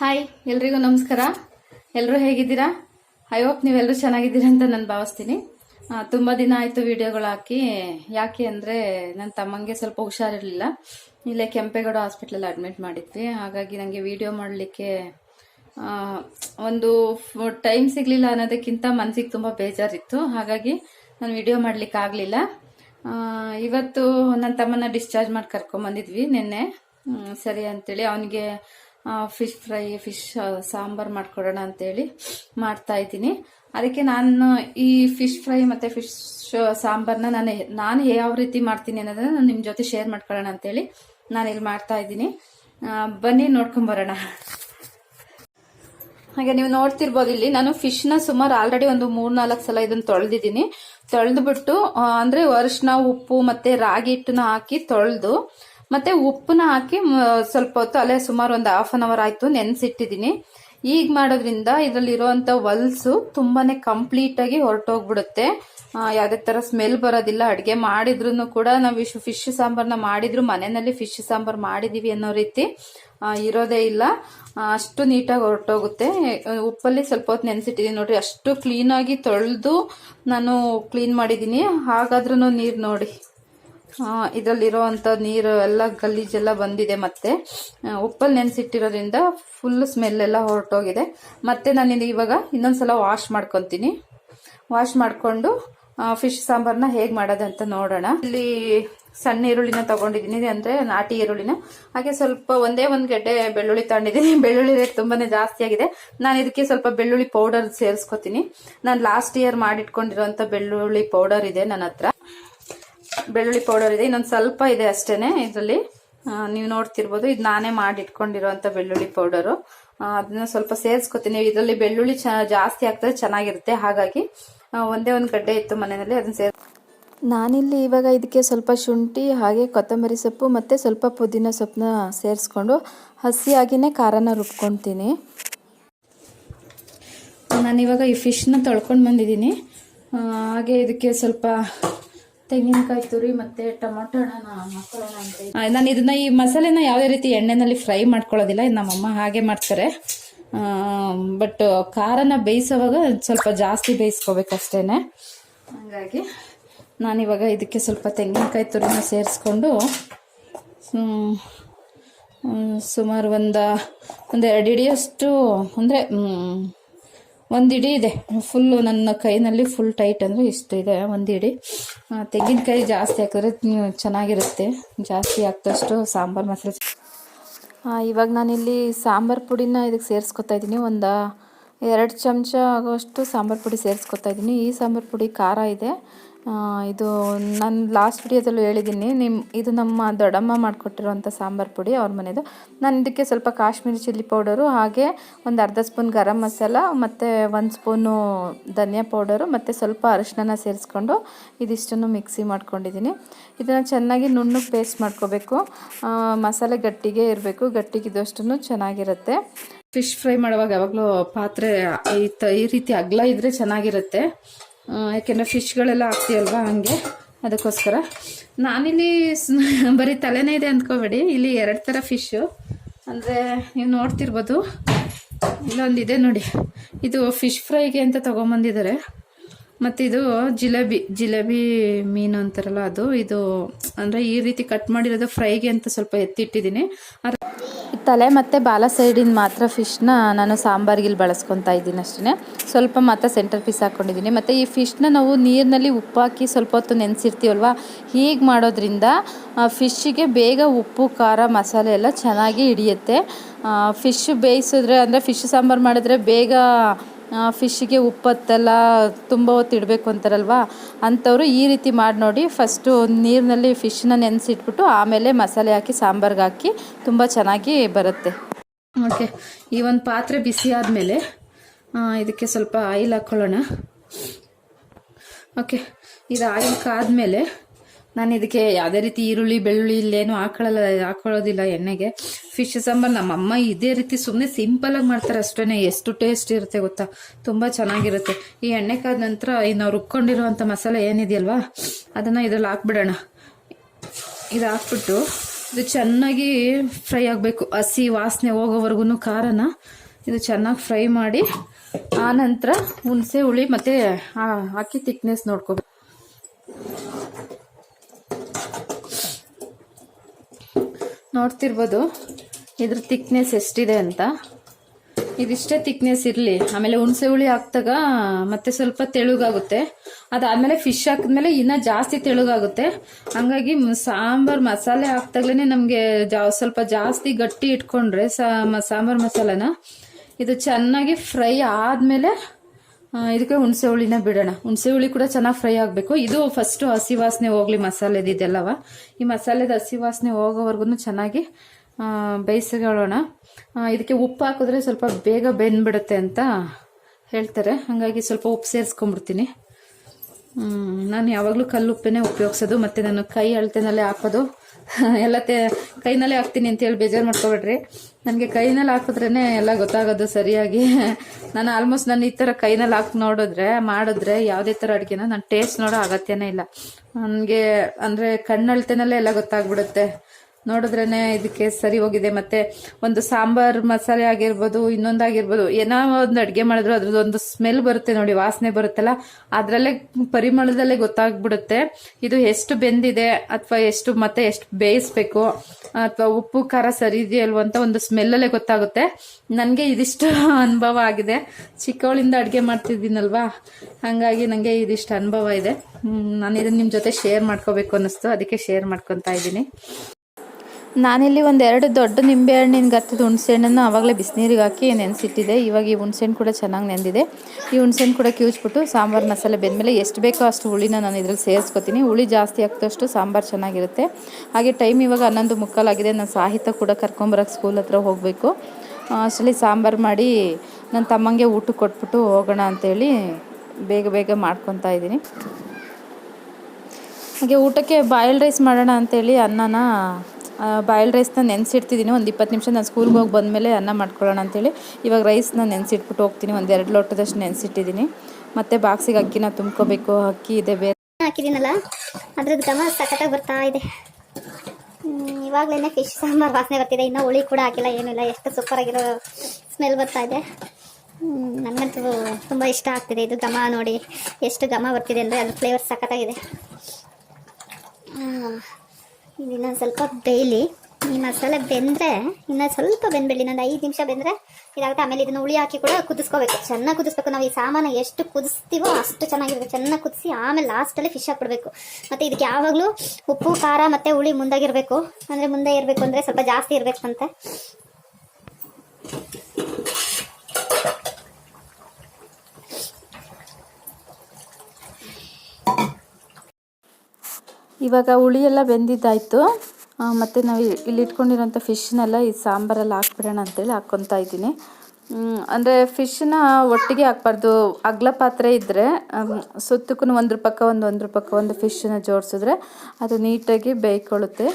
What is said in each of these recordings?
Hi ಎಲ್ರಿಗೂ ನಮಸ್ಕಾರ. ಎಲ್ಲರೂ ಹೇಗಿದ್ದೀರಾ? ಐ ಹೋಪ್ ನೀವೆಲ್ಲರೂ ಚೆನ್ನಾಗಿದ್ದೀರಾ ಅಂತ ನಾನು ಭಾವಿಸ್ತೀನಿ. ತುಂಬ ದಿನ ಆಯಿತು ವಿಡಿಯೋಗಳು ಹಾಕಿ. ಯಾಕೆ ಅಂದರೆ ನನ್ನ ತಮ್ಮಂಗೆ ಸ್ವಲ್ಪ ಹುಷಾರಿರಲಿಲ್ಲ. ಇಲ್ಲೇ ಕೆಂಪೇಗೌಡ ಹಾಸ್ಪಿಟ್ಲಲ್ಲಿ ಅಡ್ಮಿಟ್ ಮಾಡಿದ್ವಿ. ಹಾಗಾಗಿ ನನಗೆ ವಿಡಿಯೋ ಮಾಡಲಿಕ್ಕೆ ಒಂದು ಟೈಮ್ ಸಿಗಲಿಲ್ಲ ಅನ್ನೋದಕ್ಕಿಂತ ಮನಸ್ಸಿಗೆ ತುಂಬ ಬೇಜಾರಿತ್ತು. ಹಾಗಾಗಿ ನಾನು ವಿಡಿಯೋ ಮಾಡಲಿಕ್ಕೆ ಆಗಲಿಲ್ಲ. ಇವತ್ತು ನನ್ನ ತಮ್ಮನ ಡಿಸ್ಚಾರ್ಜ್ ಮಾಡಿ ಕರ್ಕೊಂಬಂದಿದ್ವಿ ನಿನ್ನೆ ಸರಿ ಅಂತೇಳಿ. ಅವನಿಗೆ ಫಿಶ್ ಫ್ರೈ ಫಿಶ್ ಸಾಂಬಾರ್ ಮಾಡ್ಕೊಡೋಣ ಅಂತೇಳಿ ಮಾಡ್ತಾ ಇದ್ದೀನಿ. ಅದಕ್ಕೆ ನಾನು ಈ ಫಿಶ್ ಫ್ರೈ ಮತ್ತು ಫಿಶ್ ಸಾಂಬಾರ್ನ ನಾನು ನಾನು ಯಾವ ರೀತಿ ಮಾಡ್ತೀನಿ ಅನ್ನೋದನ್ನ ನಾನು ನಿಮ್ಮ ಜೊತೆ ಶೇರ್ ಮಾಡ್ಕೊಳ್ಳೋಣ ಅಂತೇಳಿ ನಾನು ಇಲ್ಲಿ ಮಾಡ್ತಾ ಇದ್ದೀನಿ. ಬನ್ನಿ ನೋಡ್ಕೊಂಬರೋಣ ಹಾಗೆ ನೀವು ನೋಡ್ತಿರ್ಬೋದು ಇಲ್ಲಿ ನಾನು ಫಿಶ್ನ ಸುಮಾರು ಆಲ್ರೆಡಿ ಒಂದು ಮೂರ್ ನಾಲ್ಕು ಸಲ ಇದನ್ನು ತೊಳೆದಿದ್ದೀನಿ. ತೊಳೆದ್ಬಿಟ್ಟು ಅಂದ್ರೆ ಅರಿಶಿನ ಉಪ್ಪು ಮತ್ತು ರಾಗಿ ಹಿಟ್ಟನ್ನ ಹಾಕಿ ತೊಳೆದು ಮತ್ತೆ ಉಪ್ಪನ್ನ ಹಾಕಿ ಸ್ವಲ್ಪ ಹೊತ್ತು ಅಲ್ಲೇ ಸುಮಾರು ಒಂದು ಹಾಫ್ ಅನ್ ಅವರ್ ಆಯ್ತು ನೆನೆಸಿಟ್ಟಿದ್ದೀನಿ. ಈಗ ಮಾಡೋದ್ರಿಂದ ಇದರಲ್ಲಿ ಇರುವಂತ ವಲ್ಸು ಕಂಪ್ಲೀಟ್ ಆಗಿ ಹೊರಟೋಗ್ಬಿಡುತ್ತೆ. ಯಾವ್ದೇ ತರ ಸ್ಮೆಲ್ ಬರೋದಿಲ್ಲ. ಅಡ್ಗೆ ಮಾಡಿದ್ರು ಕೂಡ ನಾವು ಫಿಶ್ ಸಾಂಬಾರ್ನ ಮಾಡಿದ್ರು, ಮನೆಯಲ್ಲಿ ಫಿಶ್ ಸಾಂಬಾರ್ ಮಾಡಿದೀವಿ ಅನ್ನೋ ರೀತಿ ಇರೋದೇ ಇಲ್ಲ. ಅಷ್ಟು ನೀಟಾಗಿ ಹೊರಟೋಗುತ್ತೆ. ಉಪ್ಪಲ್ಲಿ ಸ್ವಲ್ಪ ಹೊತ್ತು ನೆನೆಸಿಟ್ಟಿದ್ದೀನಿ. ನೋಡ್ರಿ, ಅಷ್ಟು ಕ್ಲೀನಾಗಿ ತೊಳೆದು ನಾನು ಕ್ಲೀನ್ ಮಾಡಿದ್ದೀನಿ. ಹಾಗಾದ್ರೂ ನೀರು ನೋಡಿ. ಇದರಲ್ಲಿರೋ ಅಂಥ ನೀರು ಎಲ್ಲ ಗಲೀಜೆಲ್ಲ ಬಂದಿದೆ ಮತ್ತೆ. ಉಪ್ಪಲ್ಲಿ ನೆನೆಸಿಟ್ಟಿರೋದ್ರಿಂದ ಫುಲ್ ಸ್ಮೆಲ್ ಎಲ್ಲ ಹೊರಟೋಗಿದೆ. ಮತ್ತೆ ನಾನು ಇವಾಗ ಇನ್ನೊಂದ್ಸಲ ವಾಶ್ ಮಾಡ್ಕೊತೀನಿ. ವಾಶ್ ಮಾಡಿಕೊಂಡು ಫಿಶ್ ಸಾಂಬಾರ್ನ ಹೇಗೆ ಮಾಡೋದಂತ ನೋಡೋಣ. ಇಲ್ಲಿ ಸಣ್ಣ ಈರುಳ್ಳಿನ ತಗೊಂಡಿದ್ದೀನಿ. ಅಂದ್ರೆ ನಾಟಿ ಈರುಳ್ಳಿನ. ಹಾಗೆ ಸ್ವಲ್ಪ ಒಂದೇ ಒಂದು ಗೆಡ್ಡೆ ಬೆಳ್ಳುಳ್ಳಿ ತಗೊಂಡಿದ್ದೀನಿ. ಬೆಳ್ಳುಳ್ಳಿ ರೇಟ್ ತುಂಬಾನೇ ಜಾಸ್ತಿ ಆಗಿದೆ. ನಾನು ಇದಕ್ಕೆ ಸ್ವಲ್ಪ ಬೆಳ್ಳುಳ್ಳಿ ಪೌಡರ್ ಸೇರಿಸ್ಕೊತೀನಿ. ನಾನು ಲಾಸ್ಟ್ ಇಯರ್ ಮಾಡಿಟ್ಕೊಂಡಿರುವಂತ ಬೆಳ್ಳುಳ್ಳಿ ಪೌಡರ್ ಇದೆ ನನ್ನ ಹತ್ರ. ಬೆಳ್ಳುಳ್ಳಿ ಪೌಡರ್ ಇದೆ. ಇನ್ನೊಂದು ಸ್ವಲ್ಪ ಇದೆ ಅಷ್ಟೇನೆ ಇದರಲ್ಲಿ. ನೀವು ನೋಡ್ತಿರ್ಬೋದು. ಇದು ನಾನೇ ಮಾಡಿ ಇಟ್ಕೊಂಡಿರುವಂತ ಬೆಳ್ಳುಳ್ಳಿ ಪೌಡರು ಅದನ್ನ ಸ್ವಲ್ಪ ಸೇರಿಸ್ಕೊತೀನಿ. ಇದರಲ್ಲಿ ಬೆಳ್ಳುಳ್ಳಿ ಚ- ಜಾಸ್ತಿ ಆಗ್ತದೆ ಚೆನ್ನಾಗಿರುತ್ತೆ. ಹಾಗಾಗಿ ಒಂದೇ ಒಂದು ಗಡ್ಡೆ ಇತ್ತು ಮನೆಯಲ್ಲಿ ಅದನ್ನ ಸೇರ್ ನಾನಿಲ್ಲಿ ಇವಾಗ ಇದಕ್ಕೆ ಸ್ವಲ್ಪ ಶುಂಠಿ ಹಾಗೆ ಕೊತ್ತಂಬರಿ ಸೊಪ್ಪು ಮತ್ತು ಸ್ವಲ್ಪ ಪುದೀನ ಸೊಪ್ಪನ್ನ ಸೇರಿಸ್ಕೊಂಡು ಹಸಿಯಾಗಿಯೇ ಖಾರನ ರುಬ್ಕೊತೀನಿ. ನಾನಿವಾಗ ಈ ಫಿಶ್ನ ತೊಳ್ಕೊಂಡು ಬಂದಿದ್ದೀನಿ. ಹಾಗೆ ಇದಕ್ಕೆ ಸ್ವಲ್ಪ ತೆಂಗಿನಕಾಯಿ ತುರಿ ಮತ್ತೆ ಟೊಮೊಟೊ ಹಣ್ಣನ ಹಾಕೊಳ್ಳೋಣ ಅಂತ ಆ, ನಾನು ಇದನ್ನ ಈ ಮಸಾಲೆನ ಯಾವುದೇ ರೀತಿ ಎಣ್ಣೆನಲ್ಲಿ ಫ್ರೈ ಮಾಡ್ಕೊಳ್ಳೋದಿಲ್ಲ ಇದು ನಮ್ಮಮ್ಮ ಹಾಗೆ ಮಾಡ್ತಾರೆ. ಬಟ್ ಖಾರನ ಬೇಯಿಸೋವಾಗ ಸ್ವಲ್ಪ ಜಾಸ್ತಿ ಬೇಯಿಸ್ಕೋಬೇಕಷ್ಟೇನೆ. ಹಾಗಾಗಿ ನಾನಿವಾಗ ಇದಕ್ಕೆ ಸ್ವಲ್ಪ ತೆಂಗಿನಕಾಯಿ ತುರಿನ ಸೇರಿಸ್ಕೊಂಡು ಸುಮಾರು ಒಂದು ಒಂದು ಎರಡು ಹಿಡಿಯಷ್ಟು ಅಂದರೆ ಒಂದು ಇಡಿ ಇದೆ. ಫುಲ್ಲು ನನ್ನ ಕೈನಲ್ಲಿ ಫುಲ್ ಟೈಟ್ ಅಂದರೆ ಇಷ್ಟು ಇದೆ. ಒಂದಿಡಿ. ತೆಂಗಿನಕಾಯಿ ಜಾಸ್ತಿ ಹಾಕಿದ್ರೆ ಚೆನ್ನಾಗಿರುತ್ತೆ. ಜಾಸ್ತಿ ಹಾಕಿದಷ್ಟು ಸಾಂಬಾರು ಮಸಾಲೆ ಇವಾಗ ನಾನಿಲ್ಲಿ ಸಾಂಬಾರು ಪುಡಿನ ಇದಕ್ಕೆ ಸೇರಿಸ್ಕೊತಾ ಇದ್ದೀನಿ. ಒಂದು ಎರಡು ಚಮಚ ಆಗೋಷ್ಟು ಸಾಂಬಾರು ಪುಡಿ ಸೇರಿಸ್ಕೊತಾ ಇದ್ದೀನಿ. ಈ ಸಾಂಬಾರು ಪುಡಿ ಖಾರ ಇದೆ. ಇದು ನಾನು ಲಾಸ್ಟ್ ವಿಡಿಯೋದಲ್ಲೂ ಹೇಳಿದ್ದೀನಿ ನಿಮ್ಮ ಇದು ನಮ್ಮ ದೊಡ್ಡಮ್ಮ ಮಾಡಿಕೊಟ್ಟಿರುವಂಥ ಸಾಂಬಾರು ಪುಡಿ ಅವ್ರ ಮನೆಯದು ನಾನು ಇದಕ್ಕೆ ಸ್ವಲ್ಪ ಕಾಶ್ಮೀರಿ ಚಿಲ್ಲಿ ಪೌಡರು, ಹಾಗೆ ಒಂದು ಅರ್ಧ ಸ್ಪೂನ್ ಗರಂ ಮಸಾಲ, ಮತ್ತು ಒಂದು ಸ್ಪೂನು ಧನಿಯಾ ಪೌಡರು, ಮತ್ತು ಸ್ವಲ್ಪ ಅರಿಶಿನ ಸೇರಿಸ್ಕೊಂಡು ಇದಿಷ್ಟನ್ನು ಮಿಕ್ಸಿ ಮಾಡ್ಕೊಂಡಿದ್ದೀನಿ ಇದನ್ನು ಚೆನ್ನಾಗಿ ನುಣ್ಣಗೆ ಪೇಸ್ಟ್ ಮಾಡ್ಕೋಬೇಕು. ಮಸಾಲೆ ಗಟ್ಟಿಗೆ ಇರಬೇಕು. ಗಟ್ಟಿಗಿದ್ದಷ್ಟು ಚೆನ್ನಾಗಿರುತ್ತೆ. ಫಿಶ್ ಫ್ರೈ ಮಾಡುವಾಗ ಯಾವಾಗಲೂ ಪಾತ್ರೆ ಈ ರೀತಿ ಅಗಲ ಇದ್ದರೆ ಚೆನ್ನಾಗಿರುತ್ತೆ. ಯಾಕೆಂದ್ರೆ ಫಿಶ್ಗಳೆಲ್ಲ ಹಾಕ್ತೀವಲ್ವ ಹಂಗೆ? ಅದಕ್ಕೋಸ್ಕರ. ನಾನಿಲ್ಲಿ ಬರೀ ತಲೆನೇ ಇದೆ ಅಂದ್ಕೋಬೇಡಿ. ಇಲ್ಲಿ ಎರಡು ಥರ ಫಿಶ್ಶು ಅಂದರೆ ನೀವು ನೋಡ್ತಿರ್ಬೋದು. ಇಲ್ಲೊಂದಿದೆ ನೋಡಿ. ಇದು ಫಿಶ್ ಫ್ರೈಗೆ ಅಂತ ತೊಗೊಂಬಂದಿದ್ದಾರೆ. ಮತ್ತು ಇದು ಜಿಲೇಬಿ ಜಿಲೇಬಿ ಮೀನು ಅಂತಾರಲ್ಲ ಅದು. ಇದು ಅಂದರೆ ಈ ರೀತಿ ಕಟ್ ಮಾಡಿರೋದು ಫ್ರೈಗೆ ಅಂತ ಸ್ವಲ್ಪ ಎತ್ತಿಟ್ಟಿದ್ದೀನಿ. ತಲೆ ಮತ್ತು ಬಾಲ ಸೈಡಿನ ಮಾತ್ರ ಫಿಶ್ನ ನಾನು ಸಾಂಬಾರಿಗಿಲ್ಲಿ ಬಳಸ್ಕೊತಾ ಇದ್ದೀನಿ ಅಷ್ಟೇ ಸ್ವಲ್ಪ ಮಾತ್ರ ಸೆಂಟರ್ ಪೀಸ್ ಹಾಕ್ಕೊಂಡಿದ್ದೀನಿ. ಮತ್ತು ಈ ಫಿಶ್ನ ನಾವು ನೀರಿನಲ್ಲಿ ಉಪ್ಪು ಹಾಕಿ ಸ್ವಲ್ಪ ಹೊತ್ತು ನೆನೆಸಿರ್ತೀವಲ್ವ? ಹೀಗೆ ಮಾಡೋದ್ರಿಂದ ಫಿಶ್ಶಿಗೆ ಬೇಗ ಉಪ್ಪು, ಖಾರ, ಮಸಾಲೆ ಎಲ್ಲ ಚೆನ್ನಾಗಿ ಹಿಡಿಯುತ್ತೆ. ಫಿಶ್ ಬೇಯಿಸಿದ್ರೆ ಅಂದರೆ ಫಿಶ್ ಸಾಂಬಾರು ಮಾಡಿದ್ರೆ ಬೇಗ ಫಿಶ್ಶಿಗೆ ಉಪ್ಪತ್ತೆಲ್ಲ ತುಂಬ ಹೊತ್ತು ಇಡಬೇಕು ಅಂತಾರಲ್ವ? ಅಂಥವ್ರು ಈ ರೀತಿ ಮಾಡಿ ನೋಡಿ ಫಸ್ಟು ನೀರಿನಲ್ಲಿ ಫಿಶ್ನ ನೆನೆಸಿಟ್ಬಿಟ್ಟು ಆಮೇಲೆ ಮಸಾಲೆ ಹಾಕಿ, ಸಾಂಬಾರ್ಗೆ ಹಾಕಿ ತುಂಬ ಚೆನ್ನಾಗಿ ಬರುತ್ತೆ. ಓಕೆ, ಈ ಒಂದು ಪಾತ್ರೆ ಬಿಸಿ ಆದಮೇಲೆ ಇದಕ್ಕೆ ಸ್ವಲ್ಪ ಆಯಿಲ್ ಹಾಕ್ಕೊಳ್ಳೋಣ ಓಕೆ, ಇದು ಆಯಿಲ್ ಕಾದ್ಮೇಲೆ ನಾನು ಇದಕ್ಕೆ ಯಾವುದೇ ರೀತಿ ಈರುಳ್ಳಿ, ಬೆಳ್ಳುಳ್ಳಿ ಇಲ್ಲೇನು ಹಾಕೊಳ್ಳಲ್ಲ, ಹಾಕೊಳ್ಳೋದಿಲ್ಲ ಎಣ್ಣೆಗೆ. ಫಿಶ್ ಸಾಂಬಾರು ನಮ್ಮಮ್ಮ ಇದೇ ರೀತಿ ಸುಮ್ಮನೆ ಸಿಂಪಲಾಗಿ ಮಾಡ್ತಾರೆ ಅಷ್ಟೇ ಎಷ್ಟು ಟೇಸ್ಟ್ ಇರುತ್ತೆ ಗೊತ್ತಾ? ತುಂಬ ಚೆನ್ನಾಗಿರುತ್ತೆ. ಈ ಎಣ್ಣೆ ಕಾದ ನಂತರ ನಾವು ರುಬ್ಕೊಂಡಿರುವಂಥ ಮಸಾಲೆ ಏನಿದೆಯಲ್ವಾ, ಅದನ್ನು ಇದ್ರಲ್ಲಿ ಹಾಕ್ಬಿಡೋಣ. ಇದು ಹಾಕ್ಬಿಟ್ಟು ಇದು ಚೆನ್ನಾಗಿ ಫ್ರೈ ಆಗಬೇಕು. ಹಸಿ ವಾಸನೆ ಹೋಗೋವರೆಗೂ ಖಾರನ ಇದು ಚೆನ್ನಾಗಿ ಫ್ರೈ ಮಾಡಿ ಆನಂತರ ಹುಣಸೆ ಹುಳಿ ಮತ್ತು ಹಾಕಿ ತಿಕ್ನೆಸ್ ನೋಡ್ಕೋಬೇಕು. ನೋಡ್ತಿರ್ಬೋದು. ಇದ್ರ ತಿಕ್ನೆಸ್ ಎಷ್ಟಿದೆ ಅಂತ. ಇದಿಷ್ಟೇ ತಿಕ್ನೆಸ್ ಇರಲಿ. ಆಮೇಲೆ ಹುಣಸೆ ಹುಳಿ ಹಾಕ್ದಾಗ ಮತ್ತೆ ಸ್ವಲ್ಪ ತೆಳುಗಾಗುತ್ತೆ. ಅದಾದ್ಮೇಲೆ ಫಿಶ್ ಹಾಕಿದ್ಮೇಲೆ ಇನ್ನ ಜಾಸ್ತಿ ತೆಳುಗಾಗುತ್ತೆ. ಹಂಗಾಗಿ ಸಾಂಬಾರ್ ಮಸಾಲೆ ಹಾಕ್ದಾಗ್ಲೇ ನಮಗೆ ಸ್ವಲ್ಪ ಜಾಸ್ತಿ ಗಟ್ಟಿ ಇಟ್ಕೊಂಡ್ರೆ ಸಾಂಬಾರ್ ಮಸಾಲೆನ, ಇದು ಚೆನ್ನಾಗಿ ಫ್ರೈ ಆದಮೇಲೆ ಇದಕ್ಕೆ ಹುಣಸೆ ಹುಳಿನ ಬಿಡೋಣ. ಹುಣಸೆ ಹುಳಿ ಕೂಡ ಚೆನ್ನಾಗಿ ಫ್ರೈ ಆಗಬೇಕು. ಇದು ಫಸ್ಟು ಹಸಿ ವಾಸನೆ ಹೋಗ್ಲಿ ಮಸಾಲೆದು ಇದೆಲ್ಲವ. ಈ ಮಸಾಲೆದ ಹಸಿ ವಾಸನೆ ಹೋಗೋವರೆಗೂ ಚೆನ್ನಾಗಿ ಬೇಯಿಸ್ಕೊಳ್ಳೋಣ. ಇದಕ್ಕೆ ಉಪ್ಪು ಹಾಕಿದ್ರೆ ಸ್ವಲ್ಪ ಬೇಗ ಬೆಂದ್ಬಿಡುತ್ತೆ ಅಂತ ಹೇಳ್ತಾರೆ. ಹಾಗಾಗಿ ಸ್ವಲ್ಪ ಉಪ್ಪು ಸೇರಿಸ್ಕೊಂಡ್ಬಿಡ್ತೀನಿ. ನಾನು ಯಾವಾಗಲೂ ಕಲ್ಲು ಕಲ್ಲುಪ್ಪನ್ನೇ ಉಪಯೋಗಿಸೋದು, ಮತ್ತು ನಾನು ಕೈ ಅಳತೆನಲ್ಲೇ ಹಾಕೋದು. ಎಲ್ಲ ಕೈನಲ್ಲೇ ಹಾಕ್ತೀನಿ ಅಂತೇಳಿ ಬೇಜಾರು ಮಾಡ್ಕೊಬೇಡ್ರಿ. ನನಗೆ ಕೈನಲ್ಲಿ ಹಾಕಿದ್ರೇ ಎಲ್ಲ ಗೊತ್ತಾಗೋದು ಸರಿಯಾಗಿ. ನಾನು ಆಲ್ಮೋಸ್ಟ್ ನಾನು ಈ ಥರ ಕೈನಲ್ಲಿ ಹಾಕಿ ನೋಡಿದ್ರೆ, ಮಾಡಿದ್ರೆ ಯಾವುದೇ ಥರ ಅಡುಗೆನ ನಾನು ಟೇಸ್ಟ್ ನೋಡೋ ಅಗತ್ಯನೇ ಇಲ್ಲ. ನನಗೆ ಅಂದರೆ ಕಣ್ಣಳ್ತೇನಲ್ಲೇ ಎಲ್ಲ ಗೊತ್ತಾಗ್ಬಿಡುತ್ತೆ. ನೋಡಿದ್ರೇನೆ ಇದಕ್ಕೆ ಸರಿ ಹೋಗಿದೆ. ಮತ್ತೆ ಒಂದು ಸಾಂಬಾರ್ ಮಸಾಲೆ ಆಗಿರ್ಬೋದು, ಇನ್ನೊಂದಾಗಿರ್ಬೋದು, ಏನೋ ಒಂದು ಅಡುಗೆ ಮಾಡಿದ್ರು ಅದ್ರದ್ದು ಒಂದು ಸ್ಮೆಲ್ ಬರುತ್ತೆ ನೋಡಿ, ವಾಸನೆ ಬರುತ್ತಲ್ಲ, ಅದರಲ್ಲೇ ಪರಿಮಳದಲ್ಲೇ ಗೊತ್ತಾಗ್ಬಿಡುತ್ತೆ. ಇದು ಎಷ್ಟು ಬೆಂದಿದೆ ಅಥವಾ ಎಷ್ಟು, ಮತ್ತೆ ಎಷ್ಟು ಬೇಯಿಸ್ಬೇಕು, ಅಥವಾ ಉಪ್ಪು, ಖಾರ ಸರಿ ಇದೆಯಲ್ವ ಅಂತ ಒಂದು ಸ್ಮೆಲ್ಲಲ್ಲೇ ಗೊತ್ತಾಗುತ್ತೆ. ನನಗೆ ಇದಿಷ್ಟು ಅನುಭವ ಆಗಿದೆ. ಚಿಕ್ಕವಳಿಂದ ಅಡುಗೆ ಮಾಡ್ತಿದ್ದೀನಲ್ವಾ? ಹಾಗಾಗಿ ನನಗೆ ಇದಿಷ್ಟು ಅನುಭವ ಇದೆ. ನಾನು ಇದನ್ನು ನಿಮ್ಮ ಜೊತೆ ಶೇರ್ ಮಾಡ್ಕೋಬೇಕು ಅನ್ನಿಸ್ತು. ಅದಕ್ಕೆ ಶೇರ್ ಮಾಡ್ಕೊತಾ ಇದ್ದೀನಿ. ನಾನಿಲ್ಲಿ ಒಂದು ಎರಡು ದೊಡ್ಡ ನಿಂಬೆಹಣ್ಣಿನ ಗತ್ತದ ಹುಣಸೆಹಣ್ಣನ್ನು ಆವಾಗಲೇ ಬಿಸಿನೀರಿಗೆ ಹಾಕಿ ನೆನೆಸಿಟ್ಟಿದೆ ಇವಾಗ ಈ ಹುಣಸೆಹಣ್ಣು ಕೂಡ ಚೆನ್ನಾಗಿ ನೆಂದಿದೆ. ಈ ಹುಣಸೆಹಣ್ಣು ಕೂಡ ಕ್ಯೂಚ್ಬಿಟ್ಟು ಸಾಂಬಾರು ಮಸಾಲೆ ಬೆಂದಮೇಲೆ ಎಷ್ಟು ಬೇಕೋ ಅಷ್ಟು ಹುಳಿನ ನಾನು ಇದ್ರಲ್ಲಿ ಸೇರಿಸ್ಕೊತೀನಿ. ಹುಳಿ ಜಾಸ್ತಿ ಆಗ್ತಷ್ಟು ಸಾಂಬಾರು ಚೆನ್ನಾಗಿರುತ್ತೆ. ಹಾಗೆ ಟೈಮ್ ಇವಾಗ ಹನ್ನೊಂದು ಮುಕ್ಕಾಲಾಗಿದೆ. ನಾನು ಸಾಹಿತ್ಯ ಕೂಡ ಕರ್ಕೊಂಬರಕ್ಕೆ ಸ್ಕೂಲ್ ಹತ್ರ ಹೋಗಬೇಕು. ಅಷ್ಟರಲ್ಲಿ ಸಾಂಬಾರು ಮಾಡಿ ನನ್ನ ತಮ್ಮಂಗೆ ಊಟಕ್ಕೆ ಕೊಟ್ಬಿಟ್ಟು ಹೋಗೋಣ ಅಂತೇಳಿ ಬೇಗ ಬೇಗ ಮಾಡ್ಕೊತಾ ಇದ್ದೀನಿ. ಹಾಗೆ ಊಟಕ್ಕೆ ಬಾಯ್ಲ್ಡ್ ರೈಸ್ ಮಾಡೋಣ ಅಂತೇಳಿ ಅನ್ನನ ಬಾಯ್ಲ್ಡ್ ರೈಸ್ನ ನೆನೆಸಿಡ್ತಿದ್ದೀನಿ. ಒಂದು ಇಪ್ಪತ್ತು ನಿಮಿಷ ನಾನು ಸ್ಕೂಲ್ಗೆ ಹೋಗಿ ಬಂದಮೇಲೆ ಅನ್ನ ಮಾಡ್ಕೊಳ್ಳೋಣ ಅಂತೇಳಿ. ಇವಾಗ ರೈಸ್ನ ನೆನೆಸಿಟ್ಬಿಟ್ಟು ಹೋಗ್ತೀನಿ. ಒಂದು ಎರಡು ಲೋಟದಷ್ಟು ನೆನೆಸಿಟ್ಟಿದ್ದೀನಿ. ಮತ್ತು ಬಾಕ್ಸಿಗೆ ಅಕ್ಕಿನ ತುಂಬ್ಕೋಬೇಕು. ಅಕ್ಕಿ ಇದೆ ಬೇರೆ. ಹಾಕಿದ್ದೀನಲ್ಲ. ಅದ್ರದ್ದು ಘಮ ಸಖತ್ತಾಗಿ ಬರ್ತಾ ಇದೆ. ಇವಾಗಲೇ ಫಿಶ್ ಸಾಂಬಾರು ವಾಸನೆ ಬರ್ತಿದೆ. ಇನ್ನೂ ಹುಳಿ ಕೂಡ ಹಾಕಿಲ್ಲ ಏನಿಲ್ಲ ಎಷ್ಟು ಸೂಪರ್ ಆಗಿರೋ ಸ್ಮೆಲ್ ಬರ್ತಾ ಇದೆ. ನನಗಂತೂ ತುಂಬ ಇಷ್ಟ ಆಗ್ತಿದೆ ಇದು ಘಮ ನೋಡಿ. ಎಷ್ಟು ಘಮ ಬರ್ತಿದೆ ಅಂದರೆ ಅದ್ರ ಫ್ಲೇವರ್ ಸಖತ್ತಾಗಿದೆ. ಇದು ಇನ್ನೊಂದು ಸ್ವಲ್ಪ ಬೇಯಲಿ, ಈ ಮಸಾಲೆ ಬೆಂದರೆ, ಇನ್ನು ಸ್ವಲ್ಪ ಬೆಂದ್ಬಿಡಲಿ, ಇನ್ನೊಂದು ಐದು ನಿಮಿಷ ಬೆಂದರೆ ಇದಾಗುತ್ತೆ. ಆಮೇಲೆ ಇದನ್ನು ಹುಳಿ ಹಾಕಿ ಕೂಡ ಕುದಿಸ್ಕೋಬೇಕು. ಚೆನ್ನಾಗಿ ಕುದಿಸ್ಬೇಕು. ನಾವು ಈ ಸಾಮಾನು ಎಷ್ಟು ಕುದಿಸ್ತೀವೋ ಅಷ್ಟು ಚೆನ್ನಾಗಿರುತ್ತೆ. ಚೆನ್ನಾಗಿ ಕುದಿಸಿ ಆಮೇಲೆ ಲಾಸ್ಟಲ್ಲಿ ಫಿಶ್ ಹಾಕ್ಬಿಡ್ಬೇಕು. ಮತ್ತು ಇದಕ್ಕೆ ಯಾವಾಗಲೂ ಉಪ್ಪು, ಖಾರ ಮತ್ತು ಹುಳಿ ಮುಂದಾಗಿರಬೇಕು. ಅಂದರೆ ಮುಂದೆ ಇರಬೇಕು ಅಂದರೆ ಸ್ವಲ್ಪ ಜಾಸ್ತಿ ಇರಬೇಕು ಇವಾಗ ಹುಳಿ ಎಲ್ಲ ಬೆಂದಿದ್ದಾಯಿತು ಮತ್ತು ನಾವು ಇಲ್ಲಿ ಇಟ್ಕೊಂಡಿರೋಂಥ ಫಿಶ್ನೆಲ್ಲ, ಈ ಸಾಂಬಾರಲ್ಲಿ ಹಾಕ್ಬಿಡೋಣ ಅಂತೇಳಿ ಹಾಕ್ಕೊತಾ ಇದ್ದೀನಿ. ಅಂದರೆ ಫಿಶ್ನ ಒಟ್ಟಿಗೆ ಹಾಕ್ಬಾರ್ದು. ಅಗ್ಲ ಪಾತ್ರೆ ಇದ್ದರೆ ಸುತ್ತಕ್ಕೂ ಒಂದ್ರ ಪಕ್ಕ ಒಂದು ಒಂದ್ರ ಪಕ್ಕ ಒಂದು ಫಿಶ್ನ ಜೋಡಿಸಿದ್ರೆ ಅದು ನೀಟಾಗಿ ಬೇಯ್ಕೊಳ್ಳುತ್ತೆ.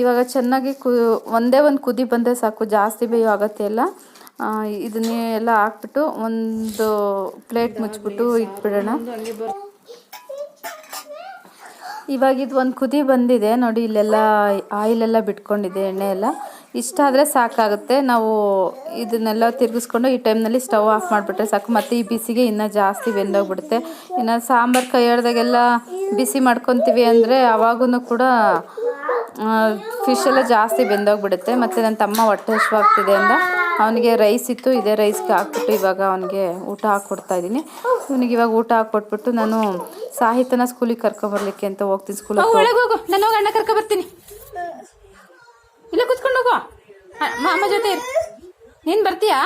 ಇವಾಗ ಚೆನ್ನಾಗಿ ಕು, ಒಂದೇ ಒಂದು ಕುದಿ ಬಂದರೆ ಸಾಕು, ಜಾಸ್ತಿ ಬೇಯೋ ಅಗತ್ಯ ಇಲ್ಲ. ಇದನ್ನೇ ಎಲ್ಲ ಹಾಕ್ಬಿಟ್ಟು ಒಂದು ಪ್ಲೇಟ್ ಮುಚ್ಚಿಬಿಟ್ಟು ಇಟ್ಬಿಡೋಣ. ಇವಾಗ ಒಂದು ಕುದಿ ಬಂದಿದೆ. ನೋಡಿ, ಇಲ್ಲೆಲ್ಲ ಆಯಿಲೆಲ್ಲ ಬಿಟ್ಕೊಂಡಿದೆ, ಎಣ್ಣೆ ಎಲ್ಲ. ಇಷ್ಟ ಆದರೆ ಸಾಕಾಗುತ್ತೆ. ನಾವು ಇದನ್ನೆಲ್ಲ ತಿರುಗಿಸ್ಕೊಂಡು ಈ ಟೈಮ್ನಲ್ಲಿ ಸ್ಟವ್ ಆಫ್ ಮಾಡಿಬಿಟ್ರೆ ಸಾಕು. ಮತ್ತು ಈ ಬಿಸಿಗೆ ಇನ್ನೂ ಜಾಸ್ತಿ ಬೆಂದೋಗ್ಬಿಡುತ್ತೆ. ಇನ್ನು ಸಾಂಬಾರು ಕೈಯಾಡ್ದಾಗೆಲ್ಲ ಬಿಸಿ ಮಾಡ್ಕೊತೀವಿ ಅಂದರೆ ಅವಾಗೂ ಕೂಡ ಫಿಶ್ ಎಲ್ಲ ಜಾಸ್ತಿ ಬೆಂದೋಗ್ಬಿಡುತ್ತೆ. ಮತ್ತು ನನ್ನ ತಮ್ಮ ಹೊಟ್ಟೆ ಹಶ್ವಾಗ್ತಿದೆ ಅಂದ. ಅವನಿಗೆ ರೈಸ್ ಇತ್ತು. ಇದೇ ರೈಸ್ಗೆ ಹಾಕ್ಬಿಟ್ಟು ಇವಾಗ ಅವನಿಗೆ ಊಟ ಹಾಕ್ಕೊಡ್ತಾ ಇದ್ದೀನಿ. ಇವನಿಗೆ ಇವಾಗ ಊಟ ಹಾಕ್ಕೊಟ್ಬಿಟ್ಟು ನಾನು ಸಾಹಿತ್ಯನ ಸ್ಕೂಲಿಗೆ ಕರ್ಕೊಬರ್ಲಿಕ್ಕೆ ಅಂತ ಹೋಗ್ತೀನಿ ಸ್ಕೂಲ್ ಹೋಗು ನಾನು ಹೋಗಿ ಅಣ್ಣ ಕರ್ಕೊ ಬರ್ತೀನಿ. ಇಲ್ಲ, ಕುತ್ಕೊಂಡು ಹೋಗೋ. ಅಮ್ಮ ಜೊತೆ ನೀನ್ ಬರ್ತೀಯಾ?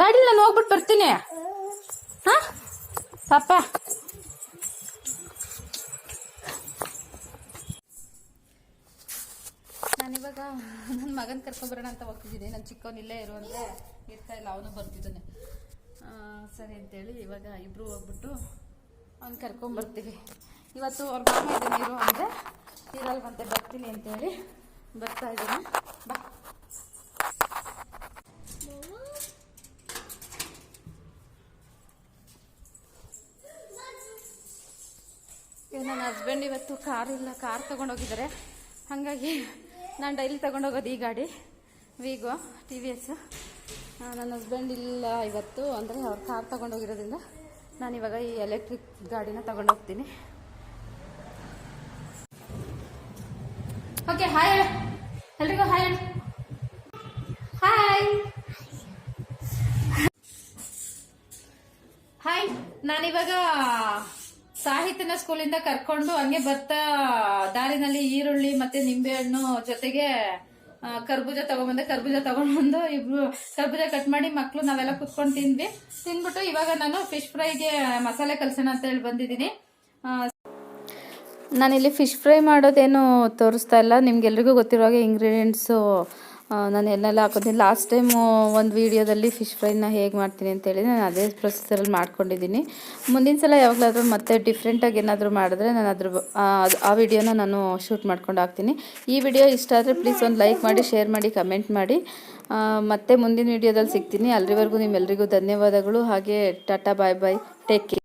ಗಾಡಿಲಿ ನಾನು ಹೋಗ್ಬಿಟ್ಟು ಬರ್ತೀನಿ. ಹಾ? ಪಾಪ. ನನ್ನ ಮಗನ ಕರ್ಕೊಂಬರೋಣ ಅಂತ ಹೋಗ್ತಿದ್ದೀನಿ. ನನ್ನ ಚಿಕ್ಕವನಿಲ್ಲೇ ಇರುವಂತೆ ಇರ್ತಾ ಇಲ್ಲ, ಅವನು ಬರ್ತಿದ್ದಾನೆ. ಸರಿ ಅಂತೇಳಿ ಇವಾಗ ಇಬ್ರು ಹೋಗ್ಬಿಟ್ಟು ಅವ್ನು ಕರ್ಕೊಂಬರ್ತೀವಿ ಇವತ್ತು ಅವ್ರ ಮಾಮ ಇದ್ದಾನೆ ಇರು ಅಂದರೆ ಇರಲ್ವಂತೆ, ಬರ್ತೀನಿ ಅಂತೇಳಿ ಬರ್ತಾ ಇದ್ದೀನಿ. ಬಾ. ನನ್ನ ಹಸ್ಬೆಂಡ್ ಇವತ್ತು ಕಾರ್ ಇಲ್ಲ, ಕಾರ್ ತಗೊಂಡೋಗಿದ್ದಾರೆ. ಹಾಗಾಗಿ ನಾನು ಡೈಲಿ ತೊಗೊಂಡೋಗೋದು ಈ ಗಾಡಿ ವಿಗೋ ಟಿ ವಿ ಎಸ್ ನನ್ನ ಹಸ್ಬೆಂಡ್ ಇಲ್ಲ ಇವತ್ತು, ಅಂದರೆ ಅವ್ರ ಕಾರ್ ತೊಗೊಂಡೋಗಿರೋದ್ರಿಂದ ನಾನು ಇವಾಗ ಈ ಎಲೆಕ್ಟ್ರಿಕ್ ಗಾಡಿನ ತೊಗೊಂಡೋಗ್ತೀನಿ. ಓಕೆ ಹಾಯ್ ಎಲ್ರಿಗೂ ಹಾಯ್ ಹಾಯ್ ಹಾಯ್ ನಾನಿವಾಗ ಸಾಹಿತ್ಯನ ಸ್ಕೂಲಿಂದ ಕರ್ಕೊಂಡು ಹಂಗೆ ಬರ್ತಾ ದಾರಿನಲ್ಲಿ ಈರುಳ್ಳಿ ಮತ್ತೆ ನಿಂಬೆಹಣ್ಣು ಜೊತೆಗೆ ಕರ್ಬೂಜ ತಗೊಂಡ್ಬಂದೆ ಕರ್ಬೂಜ ತಗೊಂಡ್ಬಂದು ಇಬ್ರು ಕರ್ಬೂಜ ಕಟ್ ಮಾಡಿ ಮಕ್ಕಳು ನಾವೆಲ್ಲ ಕುತ್ಕೊಂಡು ತಿಂದ್ವಿ. ತಿಂದ್ಬಿಟ್ಟು ಇವಾಗ ನಾನು ಫಿಶ್ ಫ್ರೈಗೆ ಮಸಾಲೆ ಕಲ್ಸೋಣ ಅಂತ ಹೇಳಿ ಬಂದಿದ್ದೀನಿ. ನಾನಿಲ್ಲಿ ಫಿಶ್ ಫ್ರೈ ಮಾಡೋದೇನು ತೋರಿಸ್ತಾ ಇಲ್ಲ. ನಿಮ್ಗೆಲ್ರಿಗೂ ಗೊತ್ತಿರೋ ಹಾಗೆ ಇಂಗ್ರೀಡಿಯೆಂಟ್ಸು ನಾನು ಎಲ್ಲೆಲ್ಲ ಹಾಕೋತೀನಿ ಲಾಸ್ಟ್ ಟೈಮು ಒಂದು ವೀಡಿಯೋದಲ್ಲಿ ಫಿಶ್ ಫ್ರೈನ ಹೇಗೆ ಮಾಡ್ತೀನಿ ಅಂತೇಳಿ ನಾನು ಅದೇ ಪ್ರೊಸೆಸರಲ್ಲಿ ಮಾಡ್ಕೊಂಡಿದ್ದೀನಿ. ಮುಂದಿನ ಸಲ ಯಾವಾಗಲಾದರೂ ಮತ್ತೆ ಡಿಫ್ರೆಂಟಾಗಿ ಏನಾದರೂ ಮಾಡಿದ್ರೆ ನಾನು ಅದ್ರ ಆ ವಿಡಿಯೋನ ನಾನು ಶೂಟ್ ಮಾಡ್ಕೊಂಡು ಹಾಕ್ತೀನಿ. ಈ ವಿಡಿಯೋ ಇಷ್ಟ ಆದರೆ ಪ್ಲೀಸ್ ಒಂದು ಲೈಕ್ ಮಾಡಿ ಶೇರ್ ಮಾಡಿ ಕಮೆಂಟ್ ಮಾಡಿ. ಮತ್ತೆ ಮುಂದಿನ ವಿಡಿಯೋದಲ್ಲಿ ಸಿಗ್ತೀನಿ. ಅಲ್ಲಿವರೆಗೂ ನಿಮ್ಮೆಲ್ಲರಿಗೂ ಧನ್ಯವಾದಗಳು. ಹಾಗೆ tata bye bye take care